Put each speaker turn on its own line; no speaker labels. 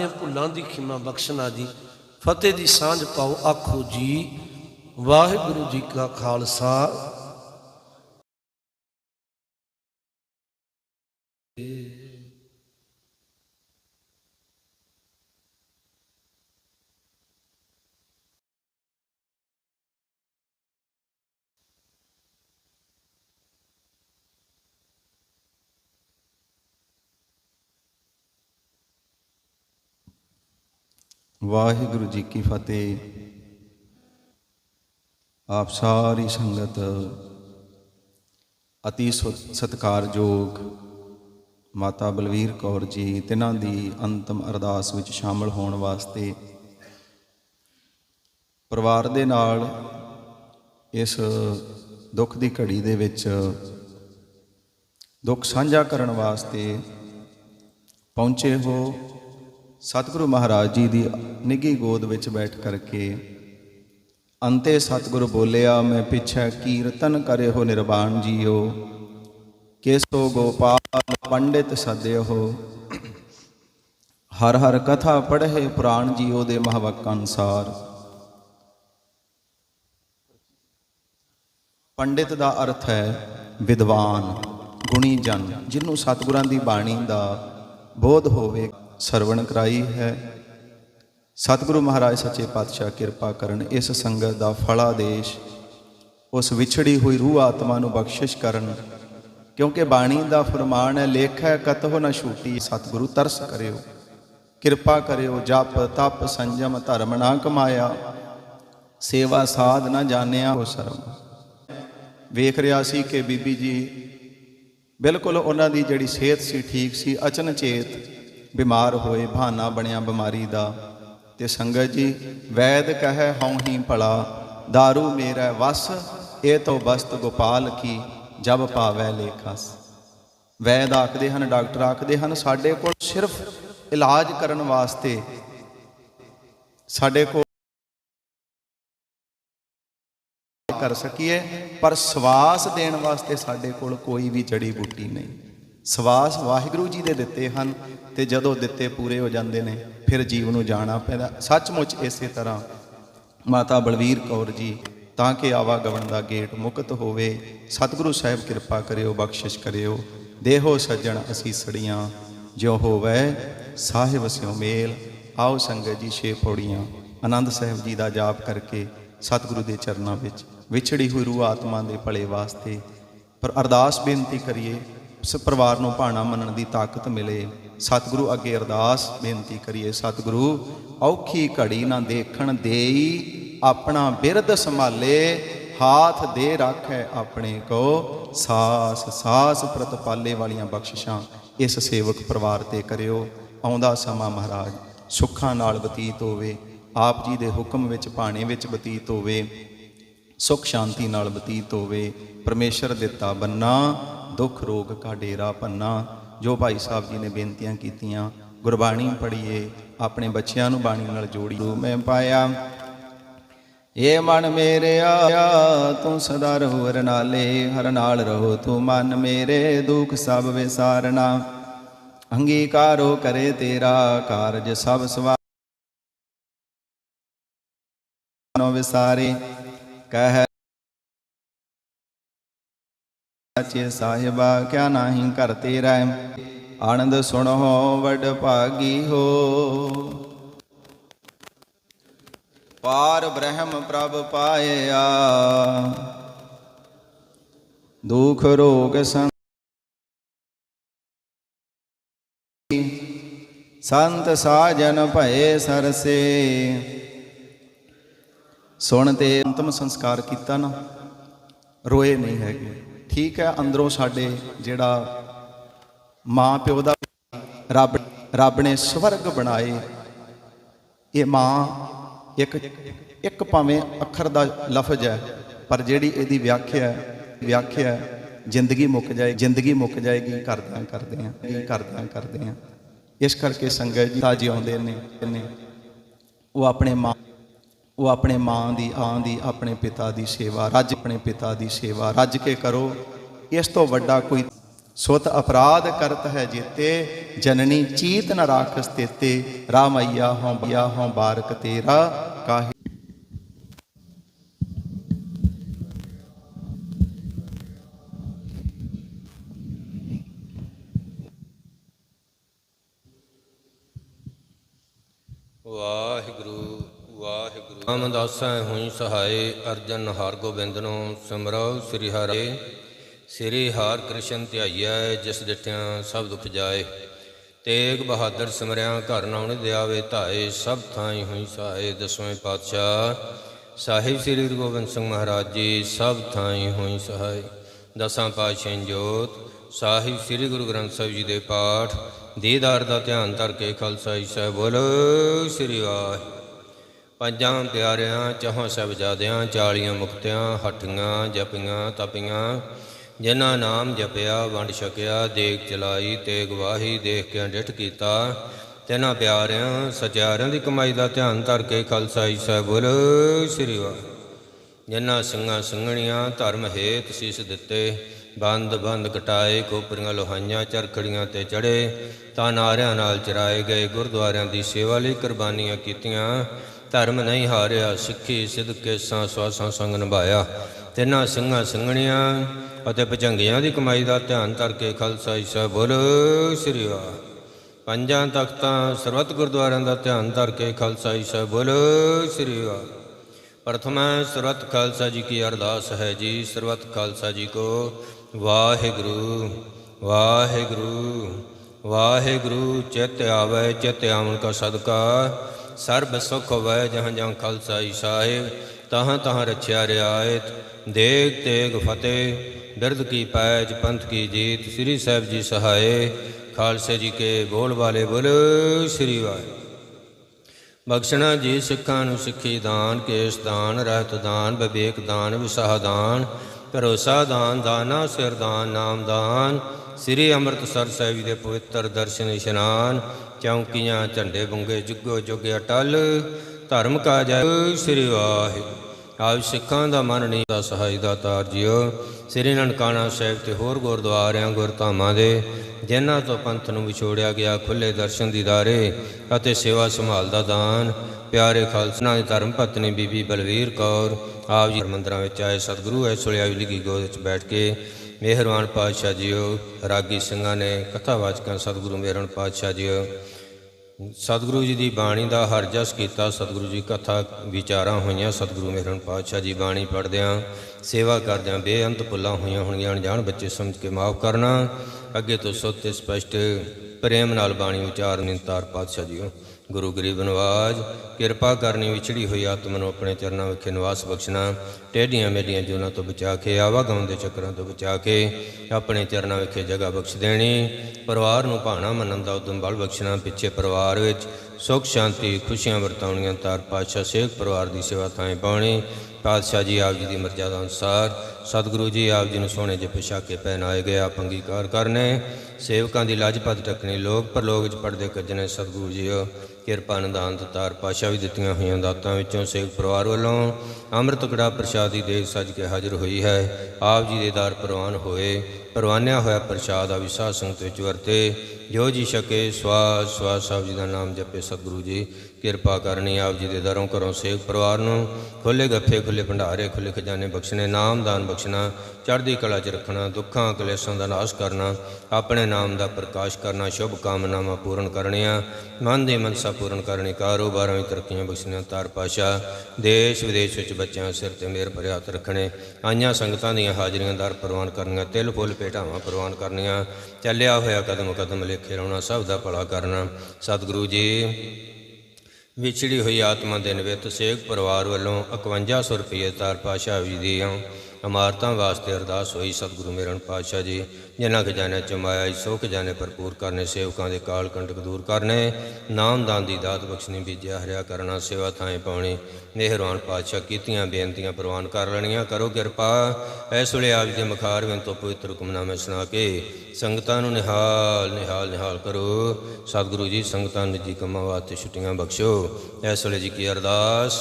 ਦੀਆਂ ਭੁੱਲਾਂ ਦੀ ਖਿਮਾ ਬਖਸ਼ਣਾ ਜੀ, ਫਤਿਹ ਦੀ ਸਾਂਝ ਪਾਓ ਆਖੋ ਜੀ, ਵਾਹਿਗੁਰੂ ਜੀ ਕਾ ਖਾਲਸਾ।
ਵਾਹਿਗੁਰੂ ਜੀ ਕੀ ਫਤਿਹ। ਆਪ ਸਾਰੀ ਸੰਗਤ ਅਤੀ ਸਤਿਕਾਰਯੋਗ ਮਾਤਾ ਬਲਵੀਰ ਕੌਰ ਜੀ, ਤਿਨਾਂ ਦੀ ਅੰਤਮ ਅਰਦਾਸ ਵਿੱਚ ਸ਼ਾਮਲ ਹੋਣ ਵਾਸਤੇ ਪਰਿਵਾਰ ਦੇ ਨਾਲ ਇਸ ਦੁੱਖ ਦੀ ਘੜੀ ਦੇ ਵਿੱਚ ਦੁੱਖ ਸਾਂਝਾ ਕਰਨ ਵਾਸਤੇ ਪਹੁੰਚੇ ਹੋ। ਸਤਿਗੁਰੂ ਮਹਾਰਾਜ ਜੀ ਦੀ ਨਿੱਘੀ ਗੋਦ ਵਿੱਚ ਬੈਠ ਕਰਕੇ ਅੰਤੇ ਸਤਿਗੁਰੂ ਬੋਲਿਆ, ਮੈਂ ਪਿਛੈ ਕੀਰਤਨ ਕਰੇ ਹੋ ਨਿਰਵਾਣ ਜੀਓ। ਕੇਸੋ ਗੋਪਾਲ ਪੰਡਿਤ ਸਦਿਓ। ਹਰ ਹਰ ਕਥਾ ਪੜ੍ਹੇ ਪੁਰਾਣ ਜੀਓ ਦੇ ਮਹਵਕ ਅਨਸਾਰ। ਪੰਡਿਤ ਦਾ ਅਰਥ ਹੈ ਵਿਦਵਾਨ, ਗੁਣੀ ਜਨ ਜਿਹਨੂੰ ਸਤਿਗੁਰਾਂ ਦੀ ਬਾਣੀ ਦਾ ਬੋਧ ਹੋਵੇ। ਸਰਵਣ ਕਰਾਈ ਹੈ। ਸਤਿਗੁਰੂ ਮਹਾਰਾਜ ਸੱਚੇ ਪਾਤਸ਼ਾਹ ਕਿਰਪਾ ਕਰਨ ਇਸ ਸੰਗਤ ਦਾ ਫਲਾਦੇਸ਼ ਉਸ ਵਿਛੜੀ ਹੋਈ ਰੂਹ ਆਤਮਾ ਨੂੰ ਬਖਸ਼ਿਸ਼ ਕਰਨ। ਕਿਉਂਕਿ ਬਾਣੀ ਦਾ ਫਰਮਾਨ ਹੈ, ਲੇਖ ਹੈ ਕਤਹੁ ਨ ਛੂਟੀ, ਸਤਿਗੁਰੂ ਤਰਸ ਕਰਿਓ। ਕਿਰਪਾ ਕਰਿਓ, ਜਪ, ਤਪ, ਸੰਜਮ, ਧਰਮ ਨਾ ਕਮਾਇਆ। ਸੇਵਾ ਸਾਧ ਨਾ ਜਾਣਿਆ ਹੋ ਸ਼ਰਮ। ਵੇਖ ਰਿਹਾ ਸੀ ਕਿ ਬੀਬੀ ਜੀ, ਬਿਲਕੁਲ ਉਹਨਾਂ ਦੀ ਜਿਹੜੀ ਸਿਹਤ ਸੀ, ਠੀਕ ਸੀ ਅਚਨਚੇਤ ਬਿਮਾਰ ਹੋਏ, ਬਹਾਨਾ ਬਣਿਆ ਬਿਮਾਰੀ ਦਾ। ਤੇ ਸੰਗਤ ਜੀ, ਵੈਦ ਕਹੈ ਹਉ ਹੀ ਭਲਾ दारू ਮੇਰਾ ਵਸ, ਇਹ ਤੋ ਬਸਤ ਗੋਪਾਲ ਕੀ, ਜਬ ਪਾਵੈ ਲੇਖਸ। ਵੈਦ ਆਖਦੇ ਹਨ, ਡਾਕਟਰ ਆਖਦੇ ਹਨ, ਸਾਡੇ ਕੋਲ ਸਿਰਫ ਇਲਾਜ ਕਰਨ ਵਾਸਤੇ, ਸਾਡੇ ਕੋਲ ਕਰ ਸਕੀਏ, ਪਰ ਸਵਾਸ ਦੇਣ ਵਾਸਤੇ ਸਾਡੇ ਕੋਲ ਕੋਈ ਵੀ ਜੜੀ ਬੂਟੀ ਨਹੀਂ। ਸਵਾਸ ਵਾਹਿਗੁਰੂ ਜੀ ਦੇ ਦਿੱਤੇ ਹਨ ਤੇ ਜਦੋਂ ਦਿੱਤੇ ਪੂਰੇ ਹੋ ਜਾਂਦੇ ਨੇ, ਫਿਰ ਜੀਵ ਨੂੰ ਜਾਣਾ ਪੈਂਦਾ। ਸੱਚਮੁੱਚ ਇਸੇ ਤਰ੍ਹਾਂ ਮਾਤਾ ਬਲਵੀਰ ਕੌਰ ਜੀ, ਤਾਂ ਕਿ ਆਵਾਗਮਨ ਦਾ ਗੇਟ ਮੁਕਤ ਹੋਵੇ, ਸਤਿਗੁਰੂ ਸਾਹਿਬ ਕਿਰਪਾ ਕਰਿਓ, ਬਖਸ਼ਿਸ਼ ਕਰਿਓ, ਦੇਹੋ ਸੱਜਣ ਅਸੀਂ ਅਸੀਸੜੀਆਂ ਜਿਉ ਹੋਵੇ ਸਾਹਿਬ ਸਿਉ ਮੇਲ। ਆਓ ਸੰਗਤ ਜੀ ਛੇ ਪੌੜੀਆਂ, ਆਨੰਦ ਸਾਹਿਬ ਜੀ ਦਾ ਜਾਪ ਕਰਕੇ ਸਤਿਗੁਰੂ ਦੇ ਚਰਨਾਂ ਵਿੱਚ ਵਿਛੜੀ ਹੋਈ ਰੂਹ ਆਤਮਾ ਦੇ ਭਲੇ ਵਾਸਤੇ। ਪਰ ਅਰਦਾਸ ਬੇਨਤੀ ਕਰੀਏ ਉਸ ਪਰਿਵਾਰ ਨੂੰ ਭਾਣਾ ਮੰਨਣ ਦੀ ਤਾਕਤ ਮਿਲੇ। ਸਤਿਗੁਰੂ ਅੱਗੇ ਅਰਦਾਸ ਬੇਨਤੀ ਕਰੀਏ, ਸਤਿਗੁਰੂ, ਔਖੀ ਘੜੀ ਨਾ ਦੇਖਣ ਦੇਈ, ਆਪਣਾ ਬਿਰਧ ਸੰਭਾਲੇ, ਹਾਥ ਦੇ ਰੱਖੈ ਆਪਣੇ ਕੋ। ਸਾਸ ਸਾਸ ਪ੍ਰਤਪਾਲੇ ਵਾਲੀਆਂ ਬਖਸ਼ਿਸ਼ਾਂ ਇਸ ਸੇਵਕ ਪਰਿਵਾਰ ਤੇ ਕਰਿਓ। ਆਉਂਦਾ ਸਮਾਂ ਮਹਾਰਾਜ, ਸੁੱਖਾਂ ਨਾਲ ਬਤੀਤ ਹੋਵੇ। ਆਪ ਜੀ ਦੇ ਹੁਕਮ ਵਿੱਚ, ਭਾਣੇ ਵਿੱਚ ਬਤੀਤ ਹੋਵੇ। ਸੁਖ ਸ਼ਾਂਤੀ ਨਾਲ ਬਤੀਤ ਹੋਵੇ। ਪਰਮੇਸ਼ਰ ਦਿੱਤਾ ਬੰਨਾ ਦੁੱਖ ਰੋਗ ਕਾ ਡੇਰਾ ਪੰਨਾ ਜੋ ਭਾਈ ਸਾਹਿਬ ਜੀ ਨੇ ਬੇਨਤੀਆਂ ਕੀਤੀਆਂ, ਗੁਰਬਾਣੀ ਪੜ੍ਹੀਏ, ਆਪਣੇ ਬੱਚਿਆਂ ਨੂੰ ਬਾਣੀ ਨਾਲ ਜੋੜੀ ਮੈਂ ਪਾਇਆ, ਏ ਮਨ ਮੇਰਿਆ ਤੂੰ ਸਦਾ ਰਹੋ ਹਰ ਹਰ ਨਾਲ ਰਹੋ ਤੂੰ ਮਨ ਮੇਰੇ, ਦੁੱਖ ਸਭ ਵਿਸਾਰਨਾ। ਅੰਗੀਕਾਰੋ ਕਰੇ ਤੇਰਾ ਕਾਰਜ ਸਭ ਸਵਾ ਨੋ ਵਿਸਾਰੇ। ਕਹਿ ਸੱਚੇ ਸਾਹਿਬਾ ਕਿਆ ਨਾਹੀ ਘਰ ਤੇਰਾ ਆਨੰਦ ਸੁਣੋ ਵਡ ਭਾਗੀ ਹੋ। ਪਾਰ ਬ੍ਰਹਮ ਪ੍ਰਭ ਪਾਇਆ। ਦੁਖ ਰੋਗ ਸੰਗ ਸੰਤ ਸਾਜਨ ਭਏ ਸਰਸੇ। ਸੁਣ ਤੇ ਅੰਤਮ ਸੰਸਕਾਰ ਕੀਤਾ ਨਾ। ਰੋਏ ਨਹੀਂ ਹੈਗੇ। ਠੀਕ ਹੈ ਅੰਦਰੋਂ ਸਾਡੇ ਜਿਹੜਾ ਮਾਂ ਪਿਓ ਦਾ ਰੱਬ ਰੱਬ ਨੇ ਸਵਰਗ ਬਣਾਏ। ਇਹ ਮਾਂ ਇੱਕ ਇੱਕ ਭਾਵੇਂ ਅੱਖਰ ਦਾ ਲਫ਼ਜ਼ ਹੈ ਪਰ ਜਿਹੜੀ ਇਹਦੀ ਵਿਆਖਿਆ ਹੈ ਵਿਆਖਿਆ ਹੈ, ਜ਼ਿੰਦਗੀ ਮੁੱਕ ਜਾਏ ਜ਼ਿੰਦਗੀ ਮੁੱਕ ਜਾਏਗੀ ਕਰਦਿਆਂ ਕਰਦਿਆਂ ਇਹ ਕਰਦਿਆਂ ਕਰਦਿਆਂ। ਇਸ ਕਰਕੇ ਸੰਗਤ ਜੀ ਤਾਜੀ ਆਉਂਦੇ ਨੇ ਨੇ ਉਹ ਆਪਣੇ ਮਾਂ ਉਹ ਆਪਣੇ ਮਾਂ ਦੀ ਆਂ ਦੀ, ਆਪਣੇ ਪਿਤਾ ਦੀ ਸੇਵਾ, ਰੱਜ ਆਪਣੇ ਪਿਤਾ ਦੀ ਸੇਵਾ, ਰੱਜ ਕੇ ਕਰੋ। ਇਸ ਤੋਂ ਵੱਡਾ ਕੋਈ ਸੁਤ ਅਪਰਾਧ ਕਰਤ ਹੈ ਜੀਤੇ, ਜਨਨੀ ਚੀਤ ਨ ਰਾਖਸ ਤੇਤੇ ਰਾਮਈਆ ਹਉ ਬਿਆ ਹਉ ਬਾਰਕ ਤੇਰਾ, ਕਾਹੇ।
ਵਾਹਿਗੁਰੂ। ਵਾਹਿਗੁਰੂ। ਰਾਮਦਾਸਾ ਹੋਈ ਸਹਾਏ ਅਰਜਨ ਹਰ ਗੋਬਿੰਦਨੋ ਸਿਮਰੋ ਸ੍ਰੀ ਹਰੇ। ਸ੍ਰੀ ਹਰਿ ਕ੍ਰਿਸ਼ਨ ਧਿਆਈਐ, ਜਿਸ ਡਿਠਿਆਂ ਸਭ ਦੁਖ ਜਾਏ। ਤੇਗ ਬਹਾਦਰ ਸਿਮਰਿਆ ਘਰ ਨਾਉਣ ਦਿਆਵੇ ਧਾਏ, ਸਭ ਥਾਈ ਹੋਈ ਸਹਾਏ ਦਸਵੇਂ ਪਾਤਸ਼ਾਹ। ਸਾਹਿਬ ਸ੍ਰੀ ਗੁਰੂ ਗੋਬਿੰਦ ਸਿੰਘ ਮਹਾਰਾਜ ਜੀ, ਸਭ ਥਾਈ ਹੋਈ ਸਹਾਏ ਦਸਾਂ ਪਾਤਸ਼ਾਹ ਜੋਤ, ਸਾਹਿਬ ਸ੍ਰੀ ਗੁਰੂ ਗ੍ਰੰਥ ਸਾਹਿਬ ਜੀ ਦੇ ਪਾਠ। ਦੀਦਾਰ ਦਾ ਧਿਆਨ ਧਰ ਕੇ ਖਾਲਸਾ ਜੀ ਸਾਹਿਬ ਬੋਲੋ, ਸ੍ਰੀ ਵਾਹਿਗੁਰੂ ਪੰਜਾਂ ਪਿਆਰਿਆਂ, ਚਾਹਾਂ ਸ਼ਬਜ਼ਾਦਿਆਂ ਚਾਲੀਆਂ ਮੁਕਤਿਆਂ, ਹੱਠੀਆਂ, ਜਪੀਆਂ, ਤਪੀਆਂ, ਜਿਨ੍ਹਾਂ ਨਾਮ ਜਪਿਆ, ਵੰਡ ਛਕਿਆ ਦੇਖ ਚਲਾਈ ਤੇ ਗਵਾਹੀ ਦੇਖ ਕੇ ਡਿਠ ਕੀਤਾ। ਤਿਨਾਂ ਪਿਆਰਿਆਂ, ਸਚਿਆਰਿਆਂ ਦੀ ਕਮਾਈ ਦਾ ਧਿਆਨ ਧਰ ਕੇ ਖਾਲਸਾਈ ਸਾਹਿਬ ਬੋਲੋ, ਸ੍ਰੀ ਵਾਹਿਗੁਰੂ। ਜਿਨ੍ਹਾਂ ਸਿੰਘਾਂ ਸਿੰਘਣੀਆਂ ਧਰਮ ਹੇਤ ਸੀਸ ਦਿੱਤੇ, ਬੰਦ ਬੰਦ ਕਟਾਏ ਕੋਪਰੀਆਂ ਲੋਹਾਈਆਂ, ਚਰਖੜੀਆਂ ਤੇ ਚੜੇ, ਤਾਂ ਨਾਰਿਆਂ ਨਾਲ ਚਰਾਏ ਗਏ, ਗੁਰਦੁਆਰਿਆਂ ਦੀ ਸੇਵਾ ਲਈ ਕੁਰਬਾਨੀਆਂ ਕੀਤੀਆਂ। ਧਰਮ ਨਹੀਂ ਹਾਰਿਆ, ਸਿੱਖੀ ਸਿਦਕੇ ਸਾਂ ਸਵਾਸਾਂ ਸੰਗ ਨਿਭਾਇਆ। ਤਿੰਨਾਂ ਸਿੰਘਾਂ ਸਿੰਘਣੀਆਂ ਅਤੇ ਭਜੰਗੀਆਂ ਦੀ ਕਮਾਈ ਦਾ ਧਿਆਨ ਧਰ ਕੇ ਖਾਲਸਾ ਜੀ ਸਾਹਿਬ ਸ੍ਰੀ ਵਾਹਿਗੁਰੂ ਪੰਜਾਂ ਤਖਤਾਂ ਸਰਬੱਤ ਗੁਰਦੁਆਰਿਆਂ ਦਾ ਧਿਆਨ ਧਰ ਕੇ ਖਾਲਸਾ ਜੀ ਸਾਹਿਬ ਸ੍ਰੀ ਵਾਹਿਗੁਰੂ ਪ੍ਰਥਮੈ ਸਰਵਤ ਖਾਲਸਾ ਜੀ ਕੀ ਅਰਦਾਸ ਹੈ ਜੀ। ਸਰਵਤ ਖਾਲਸਾ ਜੀ ਕੋ ਵਾਹਿਗੁਰੂ ਵਾਹਿਗੁਰੂ ਵਾਹਿਗੁਰੂ, ਚਿਤ ਆਵੈ, ਚਿਤ ਆਵਣ ਕਾ ਸਦਕਾ। ਸਰਬ ਸੁਖ ਹੋਵੈ ਜਹਾਂ ਜਹਾਂ ਖਾਲਸਾ ਜੀ ਸਾਹਿਬ, ਤਹਾਂ ਤਹਾਂ ਰਛਿਆ ਰਿਆਇਤ। ਦੇਗ ਤੇਗ ਫਤਿਹ ਦਰਦ ਕੀ ਪੈਜ, ਪੰਥ ਕੀ ਜੀਤ, ਸ੍ਰੀ ਸਾਹਿਬ ਜੀ ਸਹਾਏ। ਖਾਲਸੇ ਜੀ ਕੇ ਬੋਲ ਵਾਲੇ ਬੋਲੋ, ਸ੍ਰੀ ਵਾਹਿਗੁਰੂ। ਬਖਸ਼ਣਾ ਜੀ ਸਿੱਖਾਂ ਨੂੰ ਸਿੱਖੀ ਦਾਨ, ਕੇਸ ਦਾਨ, ਰਹਿਤ ਦਾਨ, ਵਿਵੇਕ ਦਾਨ, ਵਿਸਾਹ ਦਾਨ, ਭਰੋਸਾ ਦਾਨ, ਦਾਨਾ ਸਿਰ ਦਾਨ, ਨਾਮ ਦਾਨ, ਸ੍ਰੀ ਅੰਮ੍ਰਿਤਸਰ ਸਾਹਿਬ ਦੇ ਪਵਿੱਤਰ ਦਰਸ਼ਨ ਇਸ਼ਨਾਨ, ਚੌਂਕੀਆਂ, ਝੰਡੇ ਬੁੰਗੇ, ਜੁਗੋ ਜੁਗ ਅਟਲ, ਧਰਮ ਕਾ ਜੈ ਸ੍ਰੀ ਵਾਹਿਗੁਰੂ। ਆਪ ਸਿੱਖਾਂ ਦਾ ਮਨ ਨਹੀਂ ਦਾ ਸਹਾਈ ਦਾ ਤਾਰ ਜਿਓ ਸ੍ਰੀ ਨਨਕਾਣਾ ਸਾਹਿਬ ਤੇ ਹੋਰ ਗੁਰਦੁਆਰਿਆਂ, ਗੁਰਧਾਮਾਂ ਦੇ, ਜਿਨ੍ਹਾਂ ਤੋਂ ਪੰਥ ਨੂੰ ਵਿਛੋੜਿਆ ਗਿਆ ਖੁੱਲੇ ਦਰਸ਼ਨ ਦੀਦਾਰੇ ਅਤੇ ਸੇਵਾ ਸੰਭਾਲ ਦਾ ਦਾਨ। ਪਿਆਰੇ ਖਾਲਸਾ ਦੀ ਧਰਮ ਪਤਨੀ ਬੀਬੀ ਬਲਵੀਰ ਕੌਰ, ਆਪ ਜੀ ਮੰਦਰਾਂ ਵਿੱਚ ਆਏ ਸਤਿਗੁਰੂ ਐ ਸੁਲਿਆ ਲਿਖੀ ਗੋਦ ਵਿੱਚ ਬੈਠ ਕੇ ਮਿਹਰਬਾਨ ਪਾਤਸ਼ਾਹ ਜੀਓ ਰਾਗੀ ਸਿੰਘਾਂ ਨੇ ਕਥਾਵਾਚਕਾਂ ਸਤਿਗੁਰੂ ਮਿਹਰਬਾਨ ਪਾਤਸ਼ਾਹ ਜੀਓ ਸਤਿਗੁਰੂ ਜੀ ਦੀ ਬਾਣੀ ਦਾ ਹਰ ਜਸ ਕੀਤਾ, ਸਤਿਗੁਰੂ ਜੀ ਕਥਾ ਵਿਚਾਰਾਂ ਹੋਈਆਂ, ਸਤਿਗੁਰੂ ਮੇਰਨ ਪਾਤਸ਼ਾਹ ਜੀ ਬਾਣੀ ਪੜ੍ਹਦਿਆਂ ਸੇਵਾ ਕਰਦਿਆਂ ਬੇਅੰਤ ਭੁੱਲਾਂ ਹੋਈਆਂ ਹੋਣਗੀਆਂ, ਅਣਜਾਣ ਬੱਚੇ ਸਮਝ ਕੇ ਮਾਫ ਕਰਨਾ। ਅੱਗੇ ਤੋਂ ਸੁੱਤੇ ਸਪਸ਼ਟ ਪ੍ਰੇਮ ਨਾਲ ਬਾਣੀ ਉਚਾਰਨ ਨਿੰਤਾਰ ਪਾਤਸ਼ਾਹ ਜੀਓ। ਗੁਰੂ ਗਰੀਬ ਨਵਾਜ, ਕਿਰਪਾ ਕਰਨੀ ਵਿਛੜੀ ਹੋਈ ਆਤਮਾ ਨੂੰ ਆਪਣੇ ਚਰਨਾਂ ਵਿਖੇ ਨਿਵਾਸ ਬਖਸ਼ਣਾ, ਟੇਢੀਆਂ ਮੇਢੀਆਂ ਜੂਨਾਂ ਤੋਂ ਬਚਾ ਕੇ ਆਵਾਗਾਉਂ ਦੇ ਚੱਕਰਾਂ ਤੋਂ ਬਚਾ ਕੇ, ਆਪਣੇ ਚਰਨਾਂ ਵਿਖੇ ਜਗ੍ਹਾ ਬਖਸ਼ ਦੇਣੀ, ਪਰਿਵਾਰ ਨੂੰ ਭਾਣਾ ਮੰਨਣ ਦਾ ਉਦਮ ਬਲ ਬਖਸ਼ਣਾ, ਪਿੱਛੇ ਪਰਿਵਾਰ ਵਿੱਚ ਸੁਖ, ਸ਼ਾਂਤੀ, ਖੁਸ਼ੀਆਂ ਵਰਤਾਉਣੀਆਂ, ਤਾਰ ਪਾਤਸ਼ਾਹ ਸੇਖ ਪਰਿਵਾਰ ਦੀ ਸੇਵਾ ਥਾਂ ਪਾਉਣੀ, ਪਾਤਸ਼ਾਹ ਜੀ ਆਪ ਜੀ ਦੀ ਮਰਜ਼ਾਦਾ ਅਨੁਸਾਰ, ਸਤਿਗੁਰੂ ਜੀ ਆਪ ਜੀ ਨੂੰ ਸੋਹਣੇ ਜਿਹੇ ਪੋਸ਼ਾਕੇ ਪਹਿਨਾਏ ਗਏ, ਆਪ ਅੰਗੀਕਾਰ ਕਰਨੇ, ਸੇਵਕਾਂ ਦੀ ਲਾਜਪਤ ਟੱਕਣੀ ਲੋਕ ਪਰਲੋਕ ਵਿੱਚ ਪੜਦੇ ਕੱਜਣੇ, ਸਤਿਗੁਰੂ ਜੀ ਕਿਰਪਾ ਨਿਦਾਨ ਤਾਰ ਪਾਸ਼ਾ ਵੀ ਦਿੱਤੀਆਂ ਹੋਈਆਂ ਦਾਤਾਂ ਵਿੱਚੋਂ ਸੇਵ ਪਰਿਵਾਰ ਵੱਲੋਂ ਅੰਮ੍ਰਿਤ ਕੜਾ ਪ੍ਰਸ਼ਾਦ ਦੀ ਦੇਗ ਸੱਜ ਕੇ ਹਾਜ਼ਰ ਹੋਈ ਹੈ। ਆਪ ਜੀ ਦੇ ਦਰ ਪ੍ਰਵਾਨ ਹੋਏ। ਪਰਵਾਨਿਆ ਹੋਇਆ ਪ੍ਰਸ਼ਾਦ ਆ ਵਿਸਾਹ ਸੰਗਤ ਵਿੱਚ ਵਰਤੇ। ਜੋ ਜੀ ਛਕੇ ਸਵਾਸ ਸਵਾਸ ਸਾਹਿਬ ਜੀ ਦਾ ਨਾਮ ਜਪੇ ਸਤਿਗੁਰੂ ਜੀ। ਕਿਰਪਾ ਕਰਨੀ ਆਪ ਜੀ ਦੇ ਦਰੋਂ ਘਰੋਂ ਸੇਵ ਪਰਿਵਾਰ ਨੂੰ ਖੁੱਲੇ ਗੱਫੇ ਖੁੱਲੇ ਭੰਡਾਰੇ ਖੁੱਲੇ ਖਜ਼ਾਨੇ ਬਖਸ਼ਣੇ, ਨਾਮ ਦਾਨ ਬਖਸ਼ਣਾ, ਚੜ੍ਹਦੀ ਕਲਾ 'ਚ ਰੱਖਣਾ, ਦੁੱਖਾਂ, ਕਲੇਸ਼ਾਂ ਦਾ ਨਾਸ਼ ਕਰਨਾ, ਆਪਣੇ ਨਾਮ ਦਾ ਪ੍ਰਕਾਸ਼ ਕਰਨਾ, ਸ਼ੁਭ ਕਾਮਨਾਵਾਂ ਪੂਰਨ ਕਰਨੀਆਂ, ਮਨ ਦੀ ਮਨਸਾ ਪੂਰਨ ਕਰਨੀ ਕਾਰੋਬਾਰਾਂ ਵਿੱਚ ਤਰੱਕੀਆਂ ਬਖਸ਼ਣੀਆਂ, ਤਾਰ ਪਾਸ਼ਾ, ਦੇਸ਼ ਵਿਦੇਸ਼ ਵਿੱਚ ਬੱਚਿਆਂ ਸਿਰ ਤੇ ਮੇਰ ਭਰੇ ਹੱਥ ਰੱਖਣੇ, ਆਈਆਂ ਸੰਗਤਾਂ ਦੀਆਂ ਹਾਜ਼ਰੀਆਂ ਦਰ ਪ੍ਰਵਾਨ ਕਰਨੀਆਂ, ਤਿਲ ਫੁੱਲ ਭੇਟਾਵਾਂ ਪ੍ਰਵਾਨ ਕਰਨੀਆਂ। ਚੱਲਿਆ ਹੋਇਆ ਕਦਮ ਕਦਮ ਲੇਖੇ ਲਾਉਣਾ, ਸਭ ਦਾ ਭਲਾ ਕਰਨਾ। ਸਤਿਗੁਰੂ ਜੀ, ਵਿਛੜੀ ਹੋਈ ਆਤਮਾ ਦੇ ਨਿਵਿਤ ਸੇਖ ਪਰਿਵਾਰ ਵੱਲੋਂ 5100 ਰੁਪਏ ਤਾਰ ਪਾਸ਼ਾ ਜੀ ਦੀਆਂ ਇਮਾਰਤਾਂ ਵਾਸਤੇ ਅਰਦਾਸ ਹੋਈ। ਸਤਿਗੁਰੂ ਮੇਰਨ ਪਾਤਸ਼ਾਹ ਜੀ, ਜਿਨ੍ਹਾਂ ਖਜ਼ਾਨੇ ਚ ਮਾਇਆ ਸੋ ਖਜ਼ਾਨੇ ਭਰਪੂਰ ਕਰਨੇ, ਸੇਵਕਾਂ ਦੇ ਕਾਲ ਕੰਟਕ ਦੂਰ ਕਰਨੇ, ਨਾਮਦਾਨ ਦੀ ਦਾਤ ਬਖਸ਼ਣੀ, ਬੀਜਿਆ ਹਰਿਆ ਕਰਨਾ, ਸੇਵਾ ਥਾਂ ਪਾਉਣੀ ਮਿਹਰਬਾਨ ਪਾਤਸ਼ਾਹ ਕੀਤੀਆਂ ਬੇਨਤੀਆਂ ਪ੍ਰਵਾਨ ਕਰ ਲੈਣੀਆਂ, ਕਰੋ ਕਿਰਪਾ। ਐਸ ਵੇਲੇ ਆਪ ਜੀ ਦੇ ਮੁਖਾਰਵੇਂ ਤੋਂ ਪਵਿੱਤਰ ਹੁਕਮਨਾਮੇ ਸੁਣਾ ਕੇ ਸੰਗਤਾਂ ਨੂੰ ਨਿਹਾਲ ਨਿਹਾਲ ਨਿਹਾਲ ਕਰੋ। ਸਤਿਗੁਰੂ ਜੀ, ਸੰਗਤਾਂ ਨੂੰ ਜੀ ਕੰਮਾਂ ਵਾਸਤੇ ਛੁੱਟੀਆਂ ਬਖਸ਼ੋ। ਐਸ ਵੇਲੇ ਜੀ ਕੀ ਅਰਦਾਸ?